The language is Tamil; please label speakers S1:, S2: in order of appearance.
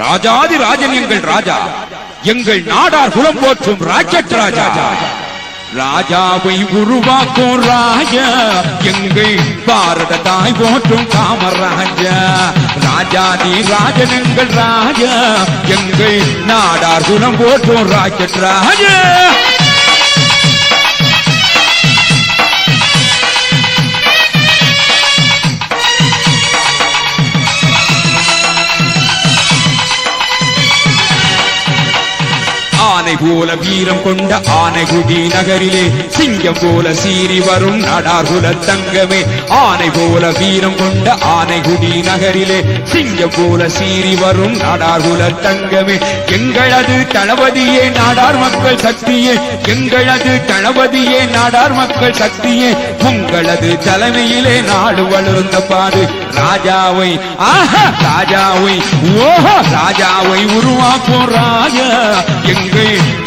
S1: ராஜாதி ராஜன் எங்கள் ராஜா. எங்கள் நாடார் குலம் போற்றும் ராக்கெட் ராஜா. ராஜாவை உருவாக்கும் ராஜா. எங்கள் பாரத தாய் போற்றும் காமராஜா ராஜாதி ராஜன் எங்கள் ராஜா. எங்கள் நாடார் குலம் போற்றும் ராக்கெட் ராஜா. ஆனை போல வீரம் கொண்ட ஆனைகுடி நகரிலே சிங்கம் போல சீறி வரும் நடார்குல தங்கமே ஆனை போல வீரம் கொண்ட ஆனைகுடி நகரிலே சிங்கம் போல சீறி வரும் நடார்குல தங்கமே எங்களது தளபதியே நாடார் மக்கள் சக்தியே. எங்களது தளபதியே நாடார் மக்கள் சக்தியே. உங்களது தலைமையிலே நாடு வளர்ந்த பாடு ராஜாவை ஆஹா ராஜாவை ஓஹோ ராஜாவை உருவாக்கும் ராஜா எங்கள்